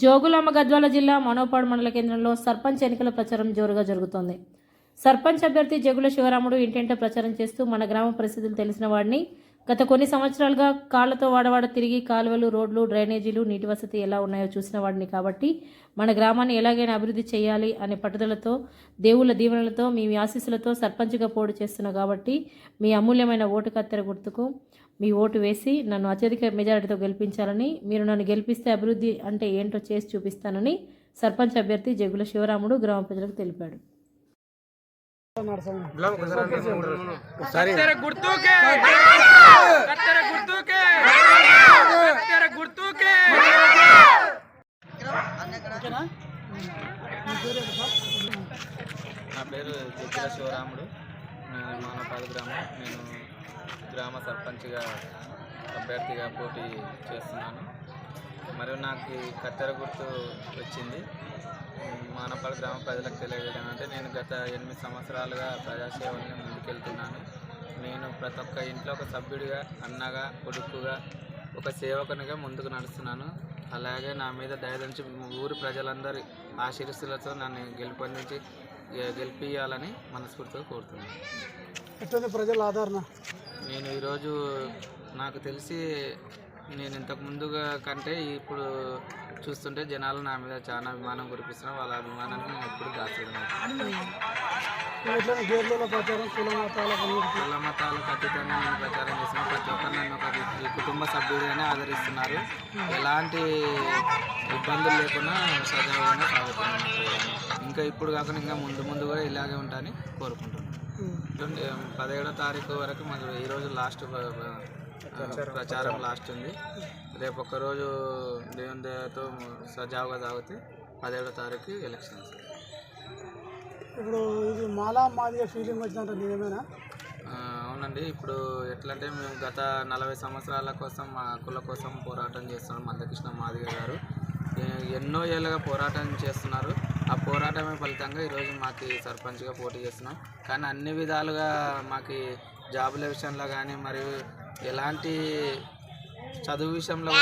జోగులాంబ గద్వాల జిల్లా మనోపాడు మండల కేంద్రంలో సర్పంచ్ ఎన్నికల ప్రచారం జోరుగా జరుగుతోంది. సర్పంచ్ అభ్యర్థి జగుల శివరాముడు ఇంటింట ప్రచారం చేస్తూ మన గ్రామ పరిస్థితులు తెలిసిన వాడిని గత కొన్ని సంవత్సరాలుగా కాళ్ళతో వాడవాడ తిరిగి కాలువలు రోడ్లు డ్రైనేజీలు నీటి వసతి ఎలా ఉన్నాయో చూసిన వాడిని కాబట్టి మన గ్రామాన్ని ఎలాగైనా అభివృద్ధి చేయాలి అనే పట్టుదలతో దేవుళ్ళ దీవెనలతో మీ ఆశీస్సులతో సర్పంచ్గా పోడు చేస్తున్నాం కాబట్టి మీ అమూల్యమైన ఓటు కత్తెర గుర్తుకు మీ ఓటు వేసి నన్ను అత్యధిక మెజారిటీతో గెలిపించాలని మీరు నన్ను గెలిపిస్తే అభివృద్ధి అంటే ఏంటో చేసి చూపిస్తానని సర్పంచ్ అభ్యర్థి జగుల శివరాముడు గ్రామ ప్రజలకు తెలిపాడు. నా పేరు జగ్గుల శివరాముడు. నేను మానవపాద గ్రామం. నేను గ్రామ సర్పంచ్గా అభ్యర్థిగా పోటీ చేస్తున్నాను. మరియు నాకు కత్తెర గుర్తు వచ్చింది. మానపాడు గ్రామ ప్రజలకు తెలియజేయడం అంటే నేను గత ఎనిమిది సంవత్సరాలుగా ప్రజాసేవల్ని ముందుకెళ్తున్నాను. నేను ప్రతి ఒక్క ఇంట్లో ఒక సభ్యుడిగా అన్నగా కొడుకుగా ఒక సేవకునిగా ముందుకు నడుస్తున్నాను. అలాగే నా మీద దయదంచి ఊరి ప్రజలందరి ఆశీర్సులతో నన్ను గెలుపొందించి గెలిపియాలని మనస్ఫూర్తిగా కోరుతున్నాను. ప్రజల ఆదరణ? నేను ఈరోజు నాకు తెలిసి నేను ఇంతకు ముందుగా కంటే ఇప్పుడు చూస్తుంటే జనాలు నా మీద చాలా అభిమానం కురిపిస్తున్నారు. వాళ్ళ అభిమానాన్ని నేను ఎప్పుడు ప్రచారం కుల మతాలకు అతీతంగా నేను ప్రచారం చేస్తున్నాను ప్రతి ఒక్కరు నన్ను ఒక కుటుంబ సభ్యుడిగానే ఆదరిస్తున్నారు. ఎలాంటి ఇబ్బందులు లేకుండా సజావుగానే సాగుతున్నాను. ఇంకా ఇప్పుడు కాకుండా ఇంకా ముందు ముందు కూడా ఇలాగే ఉంటానని కోరుకుంటున్నాను. పదిహేడో తారీఖు వరకు మాకు ఈరోజు లాస్ట్ ప్రచారం. లాస్ట్ ఉంది. రేపు ఒక్కరోజు దేవుని దయతో సజావుగా తాగితే పదిహేడో తారీఖు ఎలక్షన్స్. ఇప్పుడు ఇది మాలా మాదిగా ఫీలింగ్ నిజమేనా? అవునండి. ఇప్పుడు ఎట్లా అంటే మేము గత నలభై సంవత్సరాల కోసం మా హక్కుల కోసం పోరాటం చేస్తున్నాం. మందకృష్ణ మాదిగ గారు. ఎన్నో ఏళ్ళుగా పోరాటం చేస్తున్నారు. ఆ పోరాటమే ఫలితంగా ఈరోజు మాకు సర్పంచ్గా పోటీ చేస్తున్నాం. కానీ అన్ని విధాలుగా మాకు జాబుల విషయంలో కానీ మరియు ఎలాంటి చదువు విషయంలో